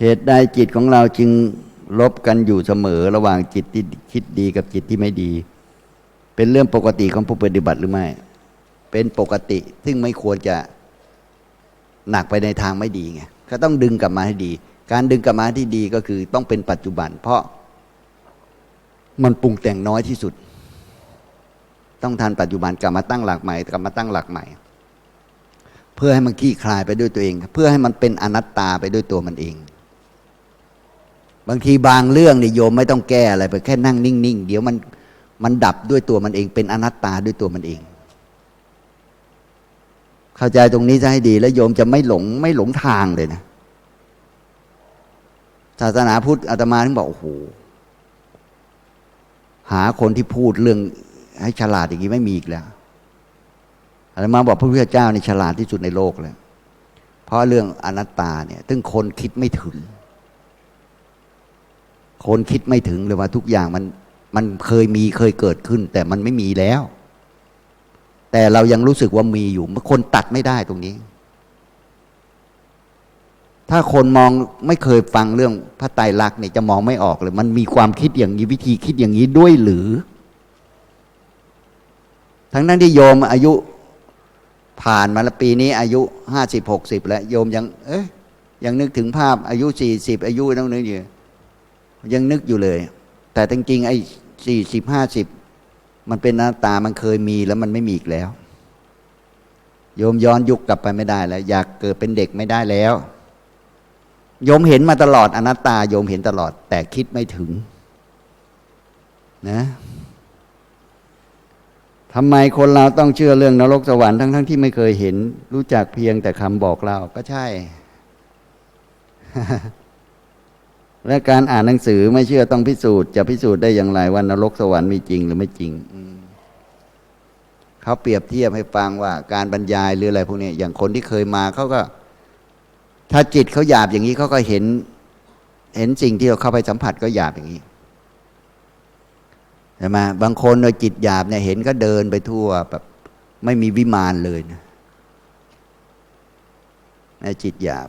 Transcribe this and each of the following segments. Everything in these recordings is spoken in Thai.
เหตุใดจิตของเราจึงลบกันอยู่เสมอระหว่างจิตที่คิดดีกับจิตที่ไม่ดี เป็นเรื่องปกติของผู้ปฏิบัติหรือไม่ เป็นปกติซึ่งไม่ควรจะหนักไปในทางไม่ดีไงก็ต้องดึงกลับมาให้ดี การดึงกลับมาที่ดีก็คือต้องเป็นปัจจุบัน เพราะมันปรุงแต่งน้อยที่สุด ต้องทันปัจจุบันกลับมาตั้งหลักใหม่กลับมาตั้งหลักใหม่ เพื่อให้มันขี้คลายไปด้วยตัวเอง เพื่อให้มันเป็นอนัตตาไปด้วยตัวมันเอง บางทีบางเรื่องเนี่ยโยมไม่ต้องแก้อะไรไปแค่นั่งนิ่งๆเดี๋ยวมันมันดับด้วยตัวมันเอง เป็นอนัตตาด้วยตัวมันเอง เข้าใจตรงนี้จะให้ดี แล้วโยมจะไม่หลงไม่หลงทางเลยนะศาสนาพุทธอาตมาถึงบอกโอ้โหหาคนที่พูดเรื่องให้ฉลาดอย่างนี้ไม่มีอีกแล้วอาตมาบอกพระพุทธเจ้าในฉลาดที่สุดในโลกเลยเพราะเรื่องอนัตตาเนี่ยซึ่งคนคิดไม่ถึง คนคิดไม่ถึงเลยว่าทุกอย่างมันมันเคยมีเคยเกิดขึ้น แต่มันไม่มีแล้ว แต่เรายังรู้สึกว่ามีอยู่คนตัดไม่ได้ตรงนี้ ถ้าคนมองไม่เคยฟังเรื่องพระไตรลักษณ์เนี่ยจะมองไม่ออกเลย มันมีความคิดอย่างนี้วิธีคิดอย่างนี้ด้วยหรือ ทั้งนั้นที่โยมอายุผ่านมาแล้วปีนี้อายุห้าสิบหกสิบแล้ว โยมยัง เอ๊ยยังนึกถึงภาพอายุสี่สิบอายุต้องนึกอยู่ ยังนึกอยู่เลย แต่จริงๆไอ้สี่สิบห้าสิบมันเป็นหน้าตามันเคยมีแล้วมันไม่มีอีกแล้ว โยมย้อนยุคกลับไปไม่ได้แล้ว อยากเกิดเป็นเด็กไม่ได้แล้ว โยมเห็นมาตลอดอนัตตา โยมเห็นตลอด แต่คิดไม่ถึง นะทำไมคนเราต้องเชื่อเรื่องนรกสวรรค์ทั้งๆทที่ไม่เคยเห็น รู้จักเพียงแต่คำบอกเล่าก็ใช่ และการอ่านหนังสือไม่เชื่อต้องพิสูจน์จะพิสูจน์ได้อย่างไรว่านรกสวรรค์มีจริงหรือไม่จริงเขาเปรียบเทียบให้ฟังว่า การบรรยายหรืออะไรพวกนี้อย่างคนที่เคยมาเขาก็ ถ้าจิตเขาหยาบอย่างนี้เขาก็เห็น เห็นสิ่งที่เราเข้าไปสัมผัสก็หยาบอย่างนี้ใช่ไหมบางคนโดยจิตหยาบเนี่ยเห็นก็เดินไปทั่วแบบไม่มีวิมานเลยนะในจิตหยาบ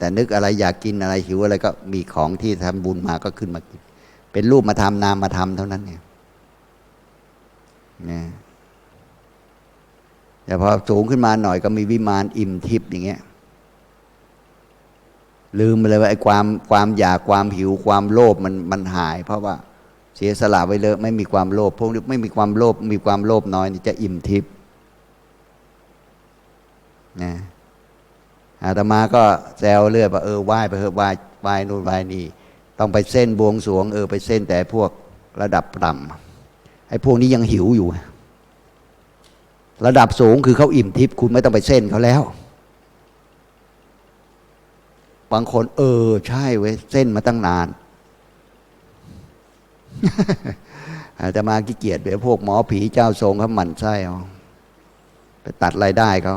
แต่นึกอะไรอยากกินอะไรหิวอะไรก็มีของที่ทำบุญมาก็ขึ้นมากิน เป็นรูปมาทำนามมาทำเท่านั้นเนี่ยนะแต่พอสูงขึ้นมาหน่อยก็มีวิมานอิ่มทิพย์อย่างเงี้ย ลืมไปเลยว่าไอ้ความความอยากความหิวความโลภมันมันหาย เพราะว่าเสียสละไว้เลยไม่มีความโลภพวกนี้ไม่มีความโลภมีความโลภน้อยนี่จะอิ่มทิพย์นะ อาตมาก็แซวเรื่อยว่าเออไหว้ไปเถอะไหว้ไหว้นู่นไหว้นี่ ต้องไปเส้นบวงสวง เออไปเส้นแต่พวกระดับต่ำไอ้พวกนี้ยังหิวอยู่ ระดับสูงคือเขาอิ่มทิพย์คุณไม่ต้องไปเส้นเขาแล้ว บางคน เออ ใช่เว้ยเส้นมาตั้งนานอาจจะมาขี้เกียจเดี๋ยวพวกหมอผีเจ้าทรงเขาหมั่นไส้เอาไปตัดรายได้เขา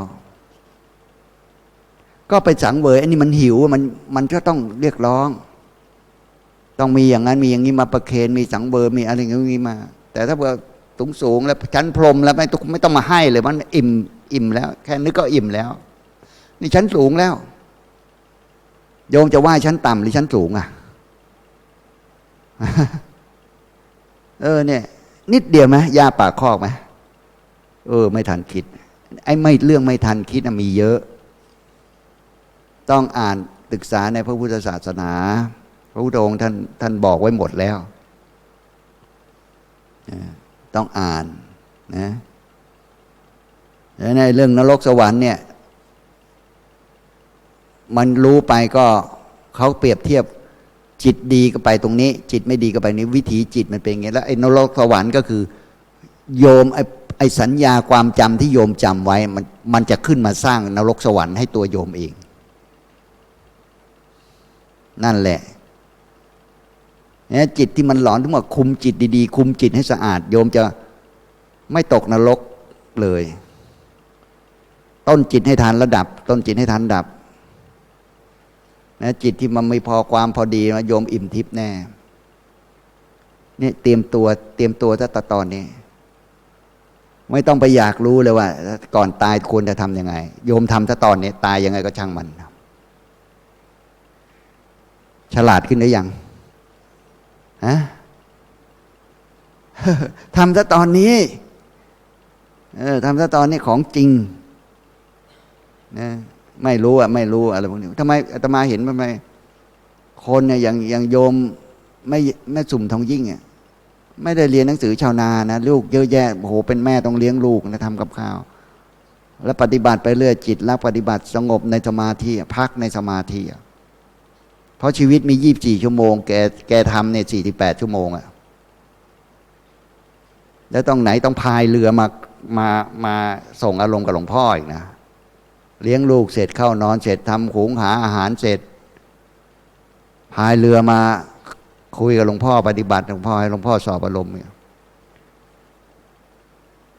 ก็ไปสังเวยอันนี้มันหิวมันมันก็ต้องเรียกร้อง ต้องมีอย่างนั้นมีอย่างนี้มาประเคนมีสังเวยมีอะไรอย่างนี้มา แต่ถ้าเผื่อสูงสูงแล้วชั้นพรมแล้วไม่ต้องไม่ต้องมาให้เลยมันอิ่มอิ่มแล้ว แค่นึกก็อิ่มแล้ว นี่ชั้นสูงแล้ว โยมจะไหวชั้นต่ำหรือชั้นสูงอะเออเนี่ย นิดเดียวไหมยาปากคอกไหมเออ ไม่ทันคิด ไอ้ไม่เรื่องไม่ทันคิดมีเยอะ ต้องอ่านศึกษาในพระพุทธศาสนา พระพุทธองค์ท่านท่านบอกไว้หมดแล้ว ต้องอ่านนะแล้วในเรื่องนรกสวรรค์เนี่ย มันรู้ไปก็เขาเปรียบเทียบจิตดีก็ไปตรงนี้ จิตไม่ดีก็ไปนี้วิถีจิตมันเป็นอย่างนี้แล้วไอ้นรกสวรรค์ก็คือ โยมไอ้ไอสัญญาความจำที่โยมจำไว้มันมันจะขึ้นมาสร้างนรกสวรรค์ให้ตัวโยมเอง นั่นแหละนี่จิตที่มันหลอนทั้งหมดคุมจิตดีๆ คุมจิตให้สะอาด โยมจะไม่ตกนรกเลย ต้นจิตให้ทานระดับ ต้นจิตให้ทานดับนะจิตที่มันไม่พอความพอดีนะโยมอิ่มทิพย์แน่เนี่ยเตรียมตัว เตรียมตัวถ้าตอนนี้ไม่ต้องไปอยากรู้เลยว่า ก่อนตายควรจะทำยังไง โยมทำถ้าตอนนี้ ตายยังไงก็ช่างมัน ฉลาดขึ้นหรือยังฮะทำซะตอนนี้เออทำซะตอนนี้ของจริงนะไม่รู้อะไม่รู้อะไรพวกนี้ทำไมอาตมาเห็นทำไมคนเนี่ยอย่างอย่างโยมไม่แม่สุ่มทองยิ่งอะไม่ได้เรียนหนังสือชาวนานะลูกเยอะแยะโอ้โหเป็นแม่ต้องเลี้ยงลูกนะทำกับข้าว แล้วปฏิบัติไปเรื่อยจิตรักปฏิบัติสงบในสมาธิพักในสมาธิอะ ราะชีวิตมียี่บสี่ชั่วโมง แกแกทำเนี่ยสี่สิบแปดชั่วโมงอะแล้วต้องไหนต้องพายเรือมามามาส่งอารมณ์กับหลวงพ่ออีกนะ เลี้ยงลูกเสร็จเข้านอนเสร็จทำหุงหาอาหารเสร็จ พายเรือมาคุยกับหลวงพ่อปฏิบัติหลวงพ่อให้หลวงพ่อสอบอารมณ์เนี่ย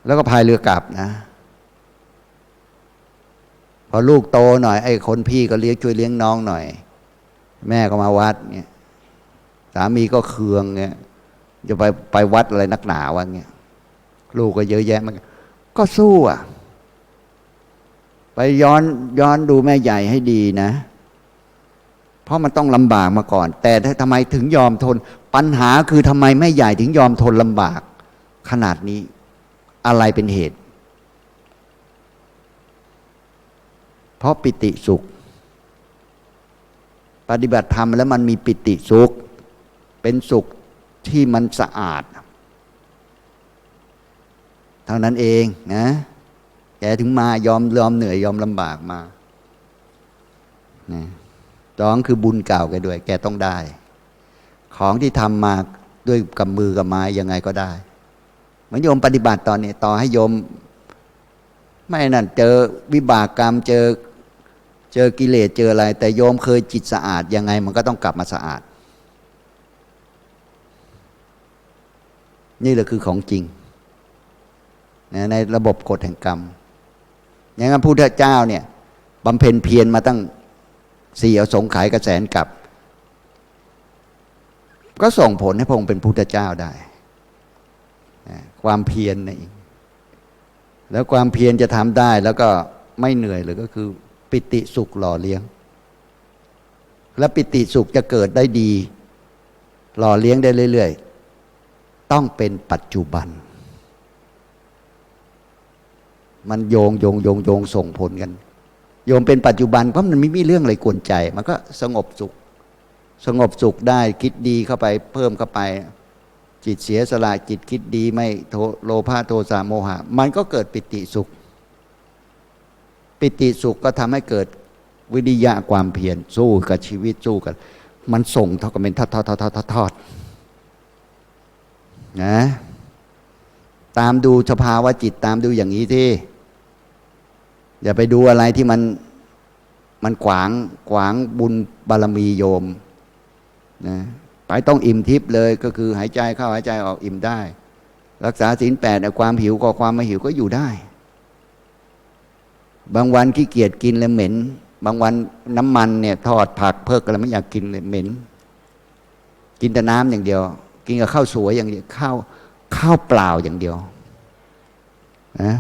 แล้วก็พายเรือกลับนะพอลูกโตหน่อยไอ้คนพี่ก็เลี้ยงช่วยเลี้ยงน้องหน่อย แม่ก็มาวัดเนี่ยสามีก็เคืองเนี่ยจะไปไปวัดอะไรนักหนาวะเนี่ยลูกก็เยอะแยะมันก็สู้อะ ไปย้อนย้อนดูแม่ใหญ่ให้ดีนะ เพราะมันต้องลำบากมาก่อน แต่ทำไมถึงยอมทน ปัญหาคือทำไมแม่ใหญ่ถึงยอมทนลำบาก ขนาดนี้ อะไรเป็นเหตุ เพราะปิติสุข ปฏิบัติธรรมแล้วมันมีปิติสุข เป็นสุขที่มันสะอาด เท่านั้นเองนะแกถึงมายอมยอมเหนื่อยยอมลำบากมานะสองคือบุญเก่าแกด้วย แกต้องได้ ของที่ทำมาด้วยกับมือกับไม้ยังไงก็ได้เหมือนโยมปฏิบัติตอนนี้ ต่อให้โยม ไม่นั่นเจอวิบากกรรมเจอ เจอกิเลสเจออะไร แต่โยมเคยจิตสะอาดยังไง มันก็ต้องกลับมาสะอาด นี่แหละคือของจริงในระบบกฎแห่งกรรม อย่างนั้นพุทธเจ้าเนี่ยบำเพ็ญเพียรมาตั้งสี่อสงไขยกระแสนกับ ก็ส่งผลให้พระองค์เป็นพุทธเจ้าได้ ความเพียรนี่แล้วความเพียรจะทำได้แล้วก็ไม่เหนื่อยเลยก็คือ ปิติสุขหล่อเลี้ยง และปิติสุขจะเกิดได้ดี หล่อเลี้ยงได้เรื่อย ๆ ต้องเป็นปัจจุบัน มันโยงโยงโยงโยงส่งผลกัน โยมเป็นปัจจุบันเพราะมันไม่มีเรื่องอะไรกวนใจ มันก็สงบสุข สงบสุขได้คิดดีเข้าไปเพิ่มเข้าไปจิตเสียสละจิตคิดดีไม่โโลภะโทสะโมหะ มันก็เกิดปิติสุข ปิติสุขก็ทำให้เกิดวิริยะความเพียรสู้กับชีวิตสู้กันมันส่งเท่ากับเป็นทอดทอดทอดทอดทอดทอดนะตามดูสภาวะจิตตามดูอย่างนี้ที่ อย่าไปดูอะไรที่มันมันขวางขวางบุญบารมีโยมนะไปต้องอิ่มทิพย์เลยก็คือหายใจเข้าหายใจออกอิ่มได้ รักษาศีลแปดความหิวก็ความไม่หิวก็อยู่ได้ บางวันขี้เกียจกินเลยเหม็น บางวันน้ำมันเนี่ยทอดผักเพิกอะไรไม่อยากกินเลยเหม็น กินแต่น้ำอย่างเดียว กินกับข้าวสวยอย่างเดียวข้าวข้าวเปล่าอย่างเดียวนะ